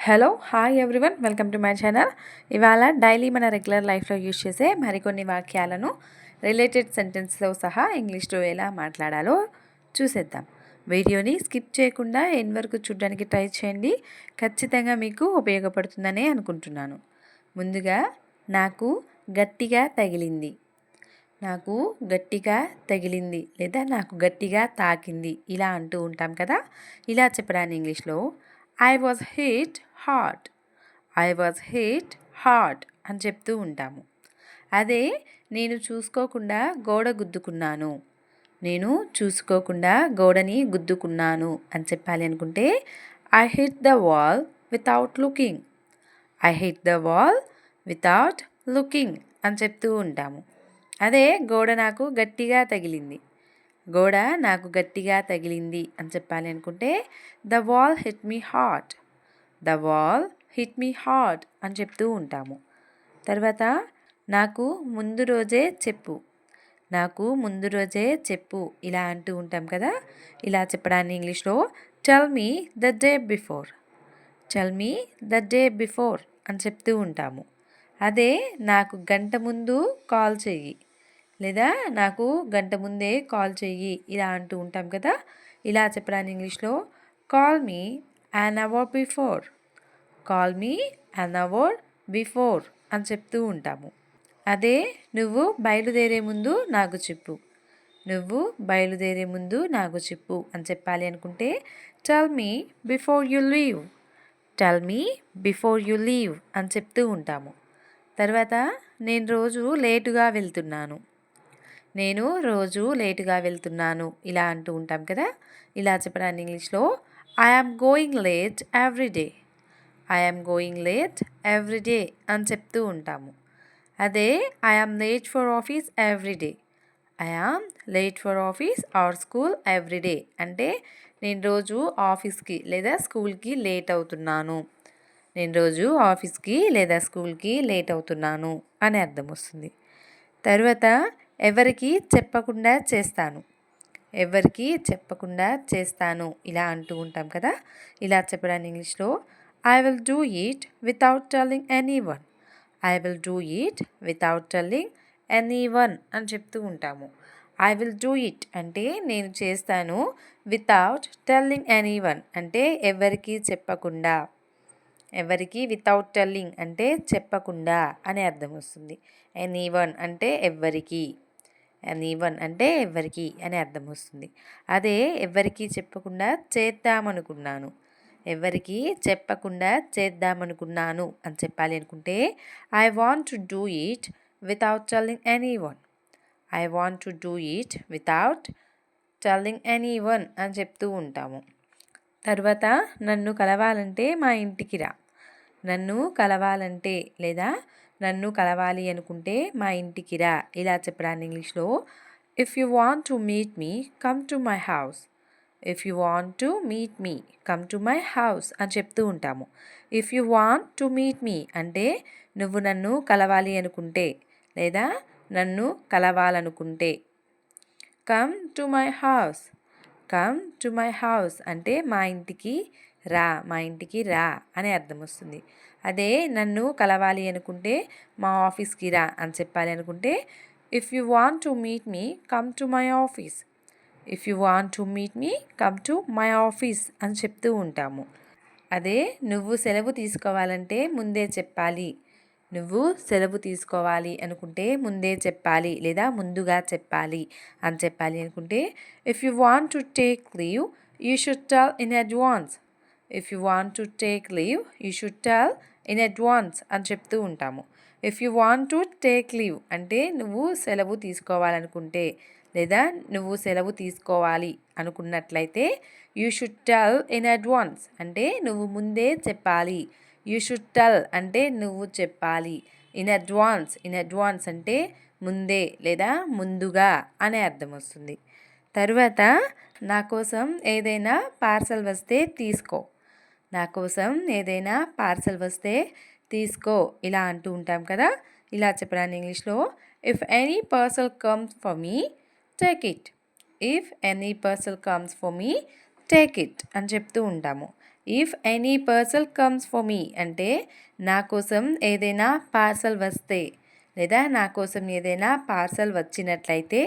Hello hi everyone welcome to my channel. ఇవాళ daily మన regular లైఫ్లో యూజ్ చేసే మరికొన్ని వాక్యాలను రిలేటెడ్ సెంటెన్స్లో సహా ఇంగ్లీష్లో ఎలా మాట్లాడాలో చూసేద్దాం. వీడియోని స్కిప్ చేయకుండా ఎన్ వరకు చూడడానికి ట్రై చేయండి. ఖచ్చితంగా మీకు ఉపయోగపడుతుందనే అనుకుంటున్నాను. ముందుగా నాకు గట్టిగా తగిలింది. నాకు గట్టిగా తగిలింది లేదా నాకు గట్టిగా తాకింది ఇలా అంటూ ఉంటాం కదా? ఇలా చెప్పడానికి ఇంగ్లీష్లో I was hit hard I was hit hard అని చెప్తూ ఉంటాము. అదే నేను చూసుకోకుండా గోడ గుద్దుకున్నాను. నేను చూసుకోకుండా గోడని గుద్దుకున్నాను అని చెప్పాలి అనుకుంటే I hit the wall without looking I hit the wall without looking అని చెప్తూ ఉంటాము. అదే గోడ నాకు గట్టిగా తగిలింది. గోడ నాకు గట్టిగా తగిలింది అని చెప్పాలి అనుకుంటే the wall hit me hard. The wall hit me hard అని చెప్తూ ఉంటాము. తర్వాత నాకు ముందు రోజే చెప్పు. నాకు ముందు రోజే చెప్పు ఇలా అంటూ ఉంటాం కదా? ఇలా చెప్పడాన్ని ఇంగ్లీష్లో tell me the day before tell me the day before అని చెప్తూ ఉంటాము. అదే నాకు గంట ముందు కాల్ చెయ్యి. లేదా నాకు గంట ముందే కాల్ చెయ్యి ఇలా అంటూ ఉంటాం కదా? ఇలా చెప్పడానికి ఇంగ్లీష్లో call me an hour before call me an hour before అని చెప్తూ ఉంటాము. అదే నువ్వు బయలుదేరే ముందు నాకు చెప్పు నువ్వు బయలుదేరే ముందు నాకు చెప్పు అని చెప్పాలి అనుకుంటే tell me before you leave tell me before you leave అని చెప్తూ ఉంటాము. తర్వాత నేను రోజు లేటుగా వెళ్తున్నాను. నేను రోజు లేటుగా వెళ్తున్నాను. ఇలా అంటూ ఉంటాం కదా? ఇలా చెప్పడానికి ఇంగ్లీష్లో I am going late every day I am going late every day అని చెప్తూ ఉంటాము. అదే I am late for office everyday I am late for office or school everyday అంటే నేను రోజు ఆఫీస్కి లేదా స్కూల్కి లేట్ అవుతున్నాను. నేను రోజు ఆఫీస్కి లేదా స్కూల్కి లేట్ అవుతున్నాను అని అర్థం వస్తుంది. తర్వాత ఎవరికి చెప్పకుండా చేస్తాను. ఎవరికి చెప్పకుండా చేస్తాను. ఇలా అంటూ ఉంటాం కదా? ఇలా చెప్పడానికి ఇంగ్లీష్లో I will do it without telling anyone I will do it without telling anyone అని చెప్తూ ఉంటాము. ఐ విల్ డూ ఇట్ అంటే నేను చేస్తాను వితౌట్ టెల్లింగ్ ఎనీ వన్ అంటే ఎవరికి చెప్పకుండా. ఎవరికి వితౌట్ టెల్లింగ్ అంటే చెప్పకుండా అని అర్థం వస్తుంది. ఎనీ వన్ అంటే ఎవ్వరికి అని వన్ అంటే ఎవరికి అని అర్థం వస్తుంది. అదే ఎవరికి చెప్పకుండా చేద్దామనుకున్నాను. ఎవరికి చెప్పకుండా చేద్దామనుకున్నాను అని చెప్పాలి అనుకుంటే I want to do it without telling anyone I want to do it without telling anyone అని చెప్తూ ఉంటాము. తర్వాత నన్ను కలవాలంటే మా ఇంటికి రా. నన్ను కలవాలంటే లేదా నన్ను కలవాలి అనుకుంటే మా ఇంటికి రా ఇలా చెప్పడాన్ని ఇంగ్లీష్లో. If you want to meet me come to my house if you want to meet me come to my house అని చెప్తూ ఉంటాము. If you want to meet me అంటే నువ్వు నన్ను కలవాలి అనుకుంటే లేదా నన్ను కలవాలనుకుంటే. Come to my house come to my house అంటే మా ఇంటికి రా మా ఇంటికి రా అని అర్థం వస్తుంది అదే నన్ను కలవాలి అనుకుంటే మా ఆఫీస్కి రా అని చెప్పాలి అనుకుంటే if you want to meet me come to my office if you want to meet me come to my office అని చెప్తూ ఉంటాము. అదే నువ్వు సెలవు తీసుకోవాలంటే ముందే చెప్పాలి. నువ్వు సెలవు తీసుకోవాలి అనుకుంటే ముందే చెప్పాలి లేదా ముందుగా చెప్పాలి అని చెప్పాలి అనుకుంటే if you want to take leave you should tell in advance if you want to take leave you should tell in advance అని చెప్తూ ఉంటాము. If you want to take leave అంటే నువ్వు సెలవు తీసుకోవాలనుకుంటే లేదా నువ్వు సెలవు తీసుకోవాలి అనుకున్నట్లయితే you should tell in advance అంటే నువ్వు ముందే చెప్పాలి. యూ షుడ్ టెల్ అంటే నువ్వు చెప్పాలి. ఇన్ అడ్వాన్స్ ఇన్ అడ్వాన్స్ అంటే ముందే లేదా ముందుగా అనే అర్థం వస్తుంది. తరువాత నా కోసం ఏదైనా పార్సల్ వస్తే తీసుకో. నా కోసం ఏదైనా పార్సల్ వస్తే తీసుకో. ఇలా అంటూ ఉంటాం కదా. ఇలా చెప్పడానికి ఇంగ్లీష్లో if any parcel comes for me take it if any parcel comes for me take it అని చెప్తూ ఉంటాము. If any parcel comes for me అంటే నా కోసం ఏదైనా పార్సల్ వస్తే లేదా నా కోసం ఏదైనా పార్సల్ వచ్చినట్లయితే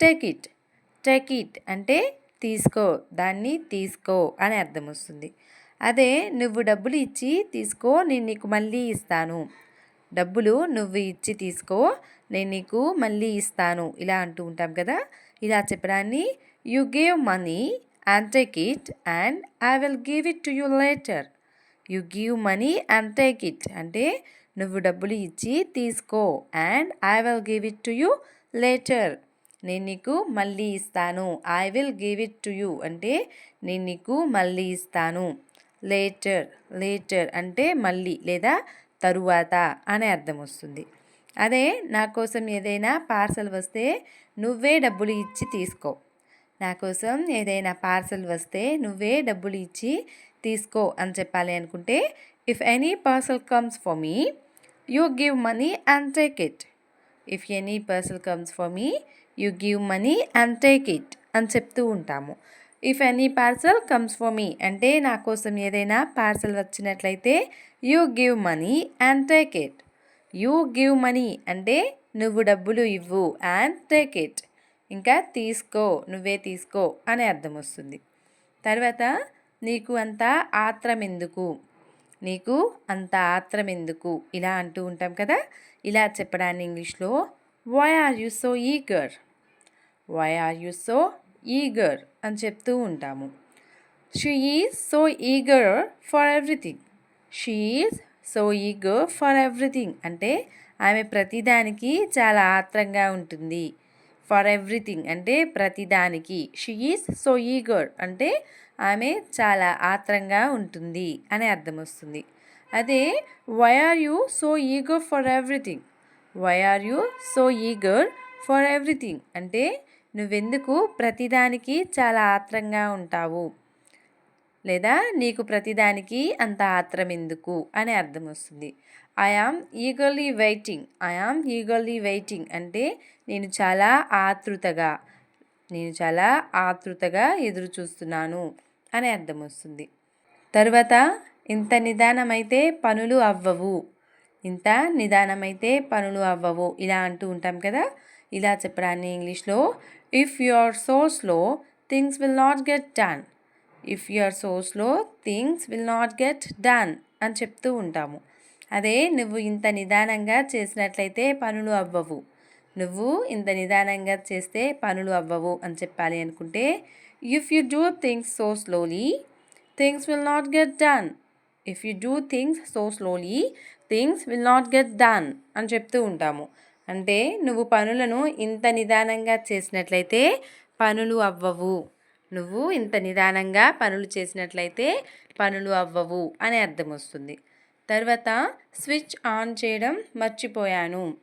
టేక్ ఇట్ టేక్ ఇట్ అంటే తీసుకో. దాన్ని తీసుకో అని అర్థం వస్తుంది. అదే నువ్వు డబ్బులు ఇచ్చి తీసుకో నేను నీకు మళ్ళీ ఇస్తాను. డబ్బులు నువ్వు ఇచ్చి తీసుకో నేను నీకు మళ్ళీ ఇస్తాను. ఇలా అంటూ ఉంటాం కదా? ఇలా చెప్పడాన్ని you gave money and take it and I will give it to you later you give money and take it అంటే నువ్వు డబ్బులు ఇచ్చి తీసుకో and I will give it to you later నేను నీకు మళ్ళీ ఇస్తాను. I will give it to you అంటే నేను నీకు మళ్ళీ ఇస్తాను. లేటర్ లేటర్ అంటే మళ్ళీ లేదా తరువాత అనే అర్థం వస్తుంది. అదే నా కోసం ఏదైనా పార్సల్ వస్తే నువ్వే డబ్బులు ఇచ్చి తీసుకో. నా కోసం ఏదైనా పార్సల్ వస్తే నువ్వే డబ్బులు ఇచ్చి తీసుకో అని చెప్పాలి అనుకుంటే if any parcel comes for me you give money and take it if any parcel comes for me you give money and take it అని చెప్తూ ఉంటాము. If any parcel comes for me అంటే నా కోసం ఏదైనా పార్సల్ వచ్చినట్లయితే you give money and take it you give money అంటే నువ్వు డబ్బులు ఇవ్వు అండ్ టేక్ ఇట్ ఇంకా తీసుకో నువ్వే తీసుకో అనే అర్థం వస్తుంది. తర్వాత నీకు అంత ఆత్రం ఎందుకు? నీకు అంత ఆత్రం ఎందుకు? ఇలా అంటూ ఉంటాం కదా? ఇలా చెప్పడాన్ని ఇంగ్లీష్లో why are you so eager why are you so eager అని చెప్తూ ఉంటాము. She is so eager for everything she is so eager for everything అంటే ఆమె ప్రతిదానికి చాలా ఆత్రంగా ఉంటుంది. ఫర్ ఎవ్రీథింగ్ అంటే ప్రతిదానికి. షీ ఈజ్ సో ఈగర్ అంటే ఆమె చాలా ఆత్రంగా ఉంటుంది అని అర్థం వస్తుంది. అదే why are you so eager for everything why are you so eager for everything అంటే నువ్వెందుకు ప్రతిదానికి చాలా ఆత్రంగా ఉంటావు? లేదా నీకు ప్రతిదానికి అంత ఆత్రం ఎందుకు అని అర్థం వస్తుంది. I am eagerly waiting I am eagerly waiting అంటే నేను చాలా ఆతృతగా నేను చాలా ఆతృతగా ఎదురు చూస్తున్నాను అని అర్థం వస్తుంది. తర్వాత ఇంత నిదానమైతే పనులు అవ్వవు. ఇంత నిదానమైతే పనులు అవ్వవు. ఇలా అంటూ ఉంటాం కదా? ఇలా చెప్పడాన్ని ఇంగ్లీష్లో if you are so slow things will not get done if you are so slow things will not get done అని చెప్తూ ఉంటాము. అదే నువ్వు ఇంత నిదానంగా చేసినట్లయితే పనులు అవ్వవు. నువ్వు ఇంత నిదానంగా చేస్తే పనులు అవ్వవు అని చెప్పాలి అనుకుంటే if you do things so slowly things will not get done if you do things so slowly things will not get done అని చెప్తూ ఉంటాము. అంటే నువ్వు పనులను ఇంత నిదానంగా చేసినట్లయితే పనులు అవ్వవు. నువ్వు ఇంత నిదానంగా పనులు చేసినట్లయితే పనులు అవ్వవు అని అర్థం వస్తుంది. తర్వాత స్విచ్ ఆన్ చేయడం మర్చిపోయాను.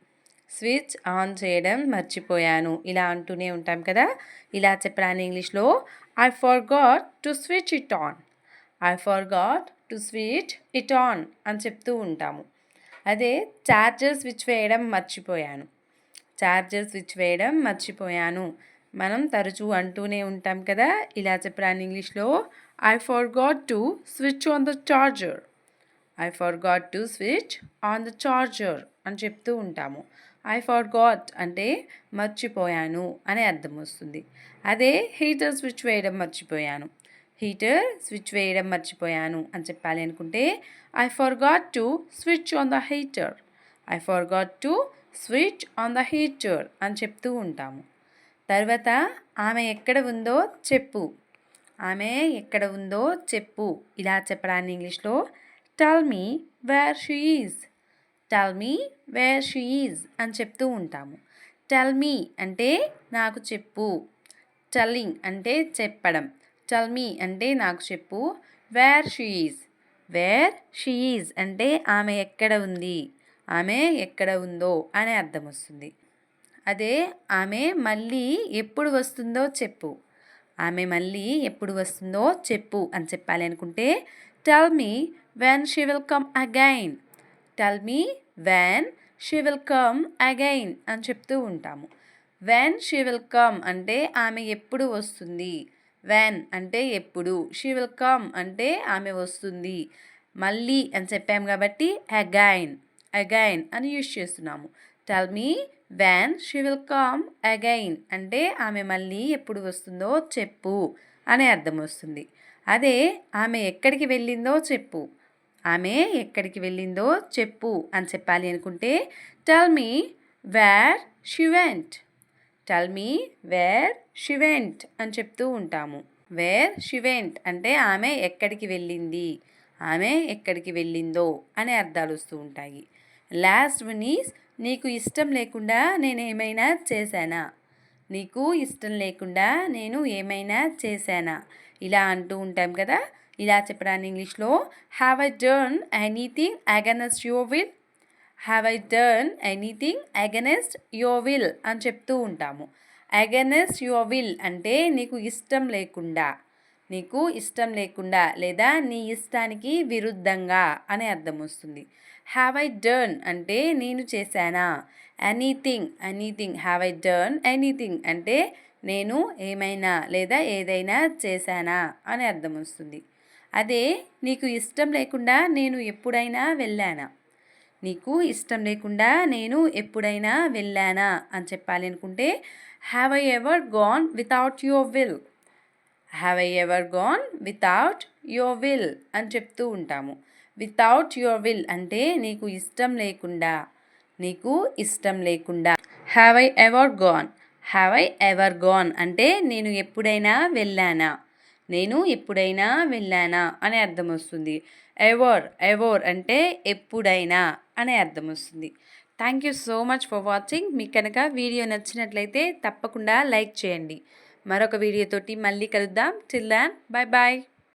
స్విచ్ ఆన్ చేయడం మర్చిపోయాను. ఇలా అంటూనే ఉంటాం కదా? ఇలా చెప్పడానికి ఇంగ్లీష్లో I forgot to switch it on I forgot to switch it on అని చెప్తూ ఉంటాము. అదే ఛార్జర్ స్విచ్ వేయడం మర్చిపోయాను. ఛార్జర్ స్విచ్ వేయడం మర్చిపోయాను. మనం తరచూ అంటూనే ఉంటాం కదా ఇలా చెప్పరాని ఇంగ్లీష్లో I forgot to switch on the charger I forgot to switch on the charger అని చెప్తూ ఉంటాము. ఐ ఫర్ గాట్ అంటే మర్చిపోయాను అనే అర్థం వస్తుంది. అదే హీటర్ స్విచ్ వేయడం మర్చిపోయాను. హీటర్ స్విచ్ వేయడం మర్చిపోయాను అని చెప్పాలి అనుకుంటే I forgot to switch on the heater I forgot to switch on the heater అని చెప్తూ ఉంటాము. తర్వాత ఆమె ఎక్కడ ఉందో చెప్పు. ఆమె ఎక్కడ ఉందో చెప్పు. ఇలా చెప్పడాన్ని ఇంగ్లీష్లో tell me where she is tell me where she is అని చెప్తూ ఉంటాము. టెల్ మీ అంటే నాకు చెప్పు. టెల్లింగ్ అంటే చెప్పడం. టెల్ మీ అంటే నాకు చెప్పు. Where she is where she is అంటే ఆమె ఎక్కడ ఉంది? ఆమె ఎక్కడ ఉందో అనే అర్థం వస్తుంది. అదే ఆమె మళ్ళీ ఎప్పుడు వస్తుందో చెప్పు. ఆమె మళ్ళీ ఎప్పుడు వస్తుందో చెప్పు అని చెప్పాలి అనుకుంటే tell me when she will come again tell me when she will come again అని చెప్తూ ఉంటాము. వెన్ షీ విల్ కమ్ అంటే ఆమె ఎప్పుడు వస్తుంది? వ్యాన్ అంటే ఎప్పుడు. షీ విల్ కమ్ అంటే ఆమె వస్తుంది. మళ్ళీ అని చెప్పాము కాబట్టి అగైన్ అగైన్ అని యూజ్ చేస్తున్నాము. Tell me when she will come again అంటే ఆమె మళ్ళీ ఎప్పుడు వస్తుందో చెప్పు అనే అర్థం వస్తుంది. అదే ఆమె ఎక్కడికి వెళ్ళిందో చెప్పు. ఆమె ఎక్కడికి వెళ్ళిందో చెప్పు అని చెప్పాలి అనుకుంటే tell me where she went tell me where she went అని చెప్తూ ఉంటాము. వేర్ షివెంట్ అంటే ఆమె ఎక్కడికి వెళ్ళింది? ఆమె ఎక్కడికి వెళ్ళిందో అనే అర్థాలు వస్తూ ఉంటాయి. లాస్ట్ వన్ ఈజ్ నీకు ఇష్టం లేకుండా నేను ఏమైనా చేశానా? నీకు ఇష్టం లేకుండా నేను ఏమైనా చేశానా? ఇలా అంటూ ఉంటాం కదా? ఇలా చెప్పడానికి ఇంగ్లీష్లో have I done anything against your will have I done anything against your will అని చెప్తూ ఉంటాము. అగెనెస్ట్ యువర్ విల్ అంటే నీకు ఇష్టం లేకుండా నీకు ఇష్టం లేకుండా లేదా నీ ఇష్టానికి విరుద్ధంగా అనే అర్థం వస్తుంది. హ్యావ్ ఐ డర్న్ అంటే నేను చేశానా? Anything anything have I done anything అంటే నేను ఏమైనా లేదా ఏదైనా చేశానా అని అర్థం వస్తుంది. అదే నీకు ఇష్టం లేకుండా నేను ఎప్పుడైనా వెళ్ళానా? నీకు ఇష్టం లేకుండా నేను ఎప్పుడైనా వెళ్ళానా అని చెప్పాలి అనుకుంటే have I ever gone without your will have I ever gone without your will అని చెప్తూ ఉంటాము. వితౌట్ యువర్ విల్ అంటే నీకు ఇష్టం లేకుండా నీకు ఇష్టం లేకుండా. Have I ever gone have I ever gone అంటే నేను ఎప్పుడైనా వెళ్ళానా? నేను ఎప్పుడైనా వెళ్ళానా? అనే అర్థం వస్తుంది. ఎవర్ ఎవర్ అంటే ఎప్పుడైనా. అనే అర్థం వస్తుంది. Thank you so much for watching మీకు కనుక వీడియో నచ్చినట్లయితే తప్పకుండా లైక్ చేయండి. మరొక వీడియోతోటి మళ్ళీ కలుద్దాం. టిల్ దాన్ బాయ్ బాయ్